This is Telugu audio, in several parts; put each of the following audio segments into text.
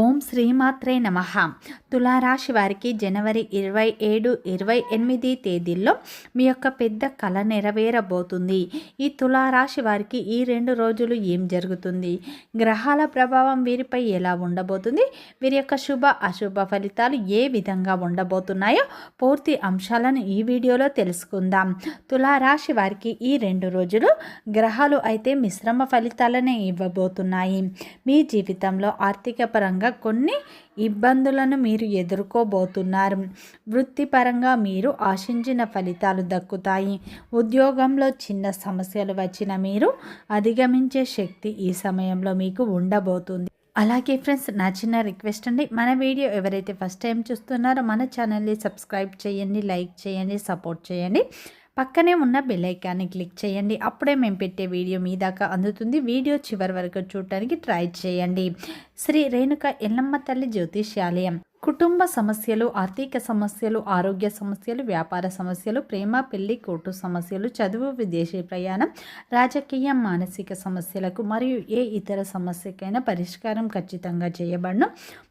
ఓం శ్రీమాత్రే నమ. తులారాశి వారికి జనవరి ఇరవై ఏడు ఇరవై ఎనిమిది తేదీల్లో మీ యొక్క పెద్ద కళ నెరవేరబోతుంది. ఈ తులారాశి వారికి ఈ రెండు రోజులు ఏం జరుగుతుంది? గ్రహాల ప్రభావం వీరిపై ఎలా ఉండబోతుంది? వీరి యొక్క శుభ అశుభ ఫలితాలు ఏ విధంగా ఉండబోతున్నాయో పూర్తి అంశాలను ఈ వీడియోలో తెలుసుకుందాం. తులారాశి వారికి ఈ రెండు రోజులు గ్రహాలు అయితే మిశ్రమ ఫలితాలనే ఇవ్వబోతున్నాయి. మీ జీవితంలో ఆర్థిక పరంగా పరంగా కొన్ని ఇబ్బందులను మీరు ఎదుర్కోబోతున్నారు. వృత్తిపరంగా మీరు ఆశించిన ఫలితాలు దక్కుతాయి. ఉద్యోగంలో చిన్న సమస్యలు వచ్చిన మీరు అధిగమించే శక్తి ఈ సమయంలో మీకు ఉండబోతుంది. అలాగే ఫ్రెండ్స్ నా చిన్న రిక్వెస్ట్ అండి. మన వీడియో ఎవరైతే ఫస్ట్ టైం చూస్తున్నారో మన ఛానల్ని సబ్స్క్రైబ్ చేయండి లైక్ చేయండి సపోర్ట్ చేయండి. పక్కనే ఉన్న బెల్లైకాన్ని క్లిక్ చేయండి. అప్పుడే మేము పెట్టే వీడియో మీ దాకా అందుతుంది. వీడియో చివరి వరకు చూడటానికి ట్రై చేయండి. శ్రీ రేణుక ఎల్లమ్మ తల్లి జ్యోతిష్యాలయం. కుటుంబ సమస్యలు ఆర్థిక సమస్యలు ఆరోగ్య సమస్యలు వ్యాపార సమస్యలు ప్రేమ పెళ్ళి కోర్టు సమస్యలు చదువు విదేశీ ప్రయాణం రాజకీయ మానసిక సమస్యలకు మరియు ఏ ఇతర సమస్యకైనా పరిష్కారం ఖచ్చితంగా చేయబడను.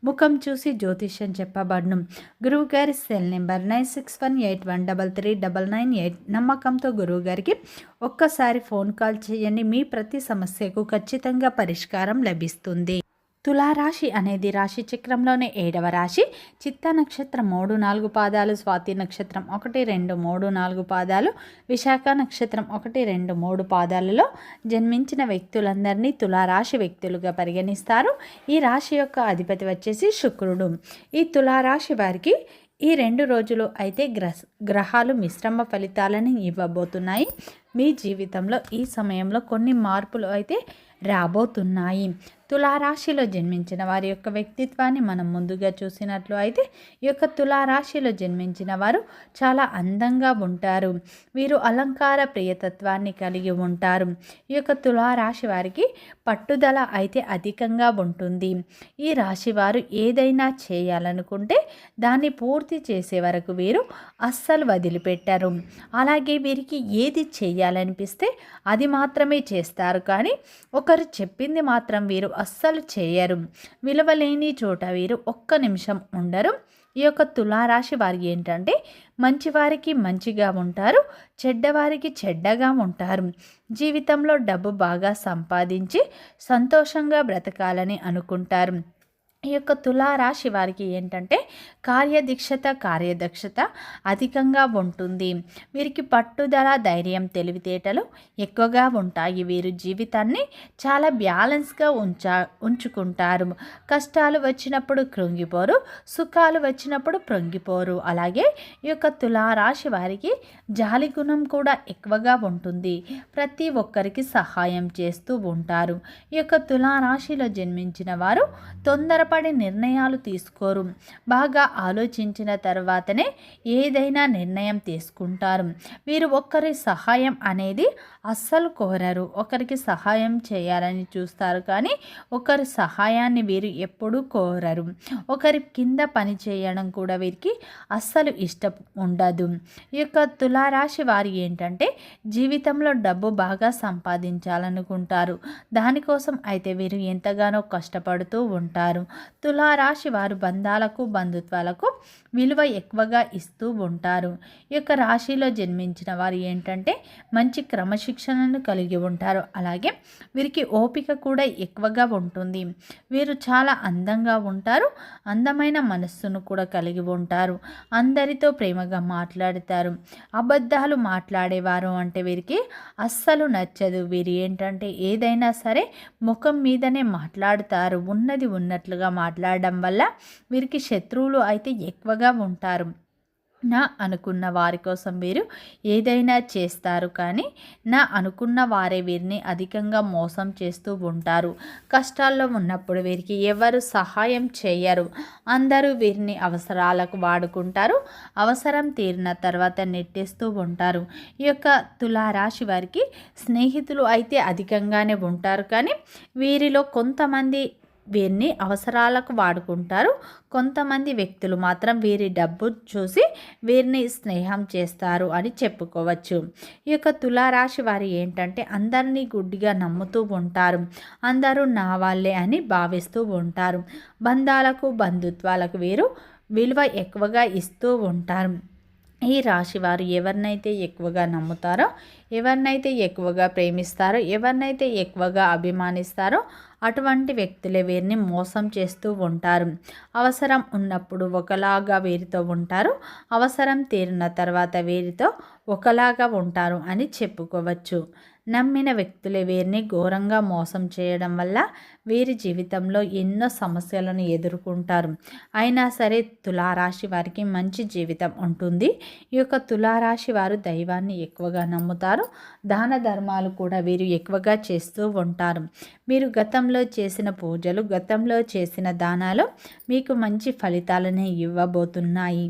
ముఖం చూసి జ్యోతిష్యం చెప్పబడను. గురువుగారి cell number nine six one eight one double three double nine eight నమ్మకంతో గురువుగారికి ఒక్కసారి ఫోన్ కాల్ చేయండి. మీ ప్రతి సమస్యకు ఖచ్చితంగా పరిష్కారం లభిస్తుంది. తులారాశి అనేది రాశి చక్రంలోనే ఏడవ రాశి. చిత్త నక్షత్రం మూడు నాలుగు పాదాలు స్వాతి నక్షత్రం ఒకటి రెండు మూడు నాలుగు పాదాలు విశాఖ నక్షత్రం ఒకటి రెండు మూడు పాదాలలో జన్మించిన వ్యక్తులందరినీ తులారాశి వ్యక్తులుగా పరిగణిస్తారు. ఈ రాశి యొక్క అధిపతి వచ్చేసి శుక్రుడు. ఈ తులారాశి వారికి ఈ రెండు రోజులు అయితే గ్రహ గ్రహాలు మిశ్రమ ఫలితాలను ఇవ్వబోతున్నాయి. మీ జీవితంలో ఈ సమయంలో కొన్ని మార్పులు అయితే రాబోతున్నాయి. తులారాశిలో జన్మించిన వారి యొక్క వ్యక్తిత్వాన్ని మనం ముందుగా చూసినట్లు అయితే ఈ యొక్క తులారాశిలో జన్మించిన వారు చాలా అందంగా ఉంటారు. వీరు అలంకార ప్రియతత్వాన్ని కలిగి ఉంటారు. ఈ యొక్క తులారాశి వారికి పట్టుదల అయితే అధికంగా ఉంటుంది. ఈ రాశి వారు ఏదైనా చేయాలనుకుంటే దాన్ని పూర్తి చేసే వరకు వీరు అస్సలు వదిలిపెట్టారు. అలాగే వీరికి ఏది చేయాలనిపిస్తే అది మాత్రమే చేస్తారు. కానీ ఒకరు చెప్పింది మాత్రం వీరు అస్సలు చేయరు. విలువలేని చోట వీరు ఒక్క నిమిషం ఉండరు. ఈ యొక్క తులారాశి వారి ఏంటంటే మంచివారికి మంచిగా ఉంటారు చెడ్డవారికి చెడ్డగా ఉంటారు. జీవితంలో డబ్బు బాగా సంపాదించి సంతోషంగా బ్రతకాలని అనుకుంటారు. ఈ యొక్క తులారాశి వారికి ఏంటంటే కార్యదీక్షత కార్యదక్షత అధికంగా ఉంటుంది. వీరికి పట్టుదల ధైర్యం తెలివితేటలు ఎక్కువగా ఉంటాయి. వీరు జీవితాన్ని చాలా బ్యాలెన్స్గా ఉంచా ఉంచుకుంటారు. కష్టాలు వచ్చినప్పుడు కృంగిపోరు సుఖాలు వచ్చినప్పుడు ప్రొంగిపోరు. అలాగే ఈ యొక్క తులారాశి వారికి జాలి గుణం కూడా ఎక్కువగా ఉంటుంది. ప్రతి ఒక్కరికి సహాయం చేస్తూ ఉంటారు. ఈ యొక్క తులారాశిలో జన్మించిన వారు తొందర తొందరపడి నిర్ణయాలు తీసుకోరు. బాగా ఆలోచించిన తర్వాతనే ఏదైనా నిర్ణయం తీసుకుంటారు. వీరు ఒక్కరి సహాయం అనేది అస్సలు కోరరు. ఒకరికి సహాయం చేయాలని చూస్తారు కానీ ఒకరి సహాయాన్ని వీరు ఎప్పుడూ కోరరు. ఒకరి కింద పని చేయడం కూడా వీరికి అస్సలు ఇష్టం ఉండదు. ఈ యొక్క తులారాశి వారు ఏంటంటే జీవితంలో డబ్బు బాగా సంపాదించాలనుకుంటారు. దానికోసం అయితే వీరు ఎంతగానో కష్టపడుతూ ఉంటారు. తులారాశి వారు బంధాలకు బంధుత్వాలకు విలువ ఎక్కువగా ఇస్తూ ఉంటారు. ఈ యొక్క రాశిలో జన్మించిన వారు ఏంటంటే మంచి క్రమశిక్షణను కలిగి ఉంటారు. అలాగే వీరికి ఓపిక కూడా ఎక్కువగా ఉంటుంది. వీరు చాలా అందంగా ఉంటారు. అందమైన మనస్సును కూడా కలిగి ఉంటారు. అందరితో ప్రేమగా మాట్లాడతారు. అబద్ధాలు మాట్లాడేవారు అంటే వీరికి అస్సలు నచ్చదు. వీరు ఏంటంటే ఏదైనా సరే ముఖం మీదనే మాట్లాడతారు. ఉన్నది ఉన్నట్లుగా మాట్లాడడం వల్ల వీరికి శత్రువులు అయితే ఎక్కువగా ఉంటారు. నా అనుకున్న వారి కోసం వీరు ఏదైనా చేస్తారు కానీ నా అనుకున్న వారే వీరిని అధికంగా మోసం చేస్తూ ఉంటారు. కష్టాల్లో ఉన్నప్పుడు వీరికి ఎవరు సహాయం చేయరు. అందరూ వీరిని అవసరాలకు వాడుకుంటారు. అవసరం తీరిన తర్వాత నెట్టేస్తూ ఉంటారు. ఈ యొక్క తులారాశి వారికి స్నేహితులు అయితే అధికంగానే ఉంటారు కానీ వీరిలో కొంతమంది వీరిని అవసరాలకు వాడుకుంటారు. కొంతమంది వ్యక్తులు మాత్రం వీరి డబ్బు చూసి వీరిని స్నేహం చేస్తారు అని చెప్పుకోవచ్చు. ఈ యొక్క తులారాశి వారి ఏంటంటే అందరినీ గుడ్డిగా నమ్ముతూ ఉంటారు. అందరూ నా వాళ్ళే అని భావిస్తూ ఉంటారు. బంధాలకు బంధుత్వాలకు వీరు విలువ ఎక్కువగా ఇస్తూ ఉంటారు. ఈ రాశి వారు ఎవరినైతే ఎక్కువగా నమ్ముతారో ఎవరినైతే ఎక్కువగా ప్రేమిస్తారో ఎవరినైతే ఎక్కువగా అభిమానిస్తారో అటువంటి వ్యక్తులే వీరిని మోసం చేస్తూ ఉంటారు. అవసరం ఉన్నప్పుడు ఒకలాగా వీరితో ఉంటారు. అవసరం తీరిన తర్వాత వీరితో ఒకలాగా ఉంటారు అని చెప్పుకోవచ్చు. నమ్మిన వ్యక్తులే వీరిని ఘోరంగా మోసం చేయడం వల్ల వీరి జీవితంలో ఎన్నో సమస్యలను ఎదుర్కొంటారు. అయినా సరే తులారాశి వారికి మంచి జీవితం ఉంటుంది. ఈ యొక్క తులారాశి వారు దైవాన్ని ఎక్కువగా నమ్ముతారు. దాన ధర్మాలు కూడా వీరు ఎక్కువగా చేస్తూ ఉంటారు. మీరు గతంలో చేసిన పూజలు గతంలో చేసిన దానాలు మీకు మంచి ఫలితాలనే ఇవ్వబోతున్నాయి.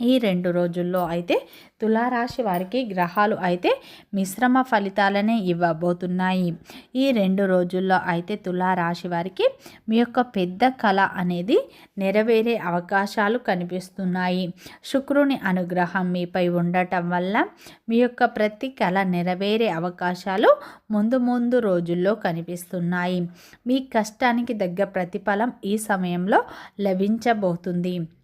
ఈ రెండు రోజుల్లో అయితే తులారాశి వారికి గ్రహాలు అయితే మిశ్రమ ఫలితాలనే ఇవ్వబోతున్నాయి. ఈ రెండు రోజుల్లో అయితే తులారాశి వారికి మీ యొక్క పెద్ద కళ అనేది నెరవేరే అవకాశాలు కనిపిస్తున్నాయి. శుక్రుని అనుగ్రహం మీపై ఉండటం వల్ల మీ యొక్క ప్రతి కళ నెరవేరే అవకాశాలు ముందు ముందు రోజుల్లో కనిపిస్తున్నాయి. మీ కష్టానికి తగ్గ ప్రతిఫలం ఈ సమయంలో లభించబోతుంది.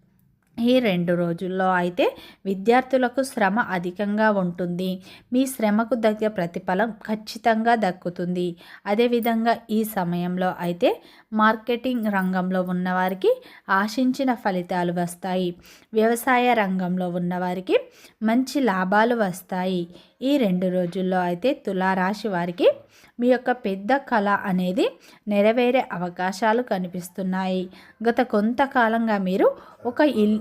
ఈ రెండు రోజుల్లో అయితే విద్యార్థులకు శ్రమ అధికంగా ఉంటుంది. మీ శ్రమకు దగ్గర ప్రతిఫలం ఖచ్చితంగా దక్కుతుంది. అదేవిధంగా ఈ సమయంలో అయితే మార్కెటింగ్ రంగంలో ఉన్నవారికి ఆశించిన ఫలితాలు వస్తాయి. వ్యవసాయ రంగంలో ఉన్నవారికి మంచి లాభాలు వస్తాయి. ఈ రెండు రోజుల్లో అయితే తులారాశి వారికి మీ యొక్క పెద్ద కళ అనేది నెరవేరే అవకాశాలు కనిపిస్తున్నాయి. గత కొంతకాలంగా మీరు ఒక ఇల్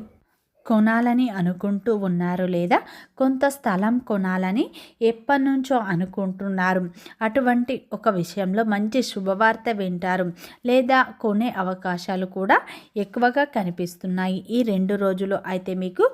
కొనాలని అనుకుంటూ ఉన్నారు లేదా కొంత స్థలం కొనాలని ఎప్పటి నుంచో అనుకుంటున్నారు. అటువంటి ఒక విషయంలో మంచి శుభవార్త వింటారు లేదా కొనే అవకాశాలు కూడా ఎక్కువగా కనిపిస్తున్నాయి. ఈ రెండు రోజులు అయితే మీకు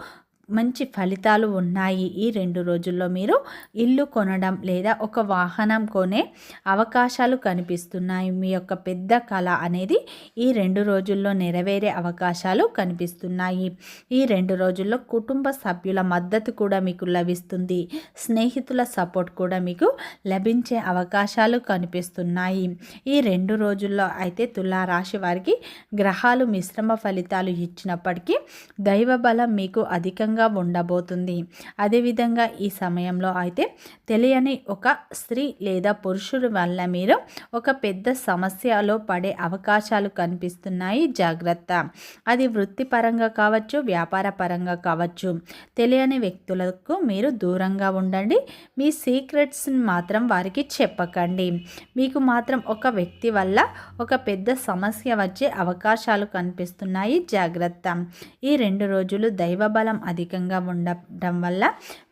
మంచి ఫలితాలు ఉన్నాయి ఈ రెండు రోజుల్లో మీరు ఇల్లు కొనడం లేదా ఒక వాహనం కొనే అవకాశాలు కనిపిస్తున్నాయి. మీ యొక్క పెద్ద కళ అనేది ఈ రెండు రోజుల్లో నెరవేరే అవకాశాలు కనిపిస్తున్నాయి. ఈ రెండు రోజుల్లో కుటుంబ సభ్యుల మద్దతు కూడా మీకు లభిస్తుంది. స్నేహితుల సపోర్ట్ కూడా మీకు లభించే అవకాశాలు కనిపిస్తున్నాయి. ఈ రెండు రోజుల్లో అయితే తులారాశి వారికి గ్రహాలు మిశ్రమ ఫలితాలు ఇచ్చినప్పటికీ దైవ బలం మీకు అధికంగా విధంగా ఉండబోతుంది. అదేవిధంగా ఈ సమయంలో అయితే తెలియని ఒక స్త్రీ లేదా పురుషుడు వల్ల మీరు ఒక పెద్ద సమస్యలో పడే అవకాశాలు కనిపిస్తున్నాయి. జాగ్రత్త. అది వృత్తిపరంగా కావచ్చు వ్యాపార పరంగా కావచ్చు. తెలియని వ్యక్తులకు మీరు దూరంగా ఉండండి. మీ సీక్రెట్స్ని మాత్రం వారికి చెప్పకండి. మీకు మాత్రం ఒక వ్యక్తి వల్ల ఒక పెద్ద సమస్య వచ్చే అవకాశాలు కనిపిస్తున్నాయి. జాగ్రత్త. ఈ రెండు రోజులు దైవబలం అధిక అధికంగా ఉండటం వల్ల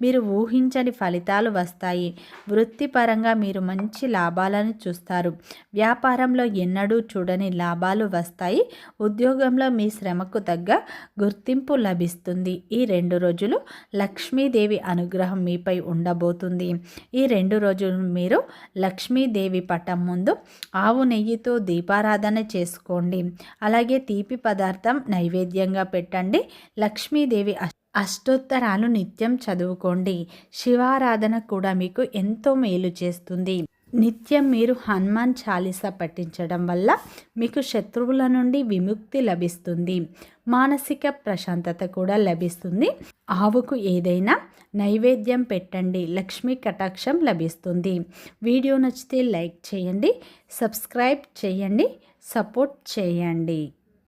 మీరు ఊహించని ఫలితాలు వస్తాయి. వృత్తిపరంగా మీరు మంచి లాభాలను చూస్తారు. వ్యాపారంలో ఎన్నడూ చూడని లాభాలు వస్తాయి. ఉద్యోగంలో మీ శ్రమకు తగ్గ గుర్తింపు లభిస్తుంది. ఈ రెండు రోజులు లక్ష్మీదేవి అనుగ్రహం మీపై ఉండబోతుంది. ఈ రెండు రోజులు మీరు లక్ష్మీదేవి పటం ముందు ఆవు నెయ్యితో దీపారాధన చేసుకోండి. అలాగే తీపి పదార్థం నైవేద్యంగా పెట్టండి. లక్ష్మీదేవి అష్టోత్తరాలు నిత్యం చదువుకోండి. శివారాధన కూడా మీకు ఎంతో మేలు చేస్తుంది. నిత్యం మీరు హనుమాన్ చాలీస పఠించడం వల్ల మీకు శత్రువుల నుండి విముక్తి లభిస్తుంది. మానసిక ప్రశాంతత కూడా లభిస్తుంది. ఆవుకు ఏదైనా నైవేద్యం పెట్టండి. లక్ష్మీ కటాక్షం లభిస్తుంది. వీడియో నచ్చితే లైక్ చేయండి సబ్స్క్రైబ్ చేయండి సపోర్ట్ చేయండి.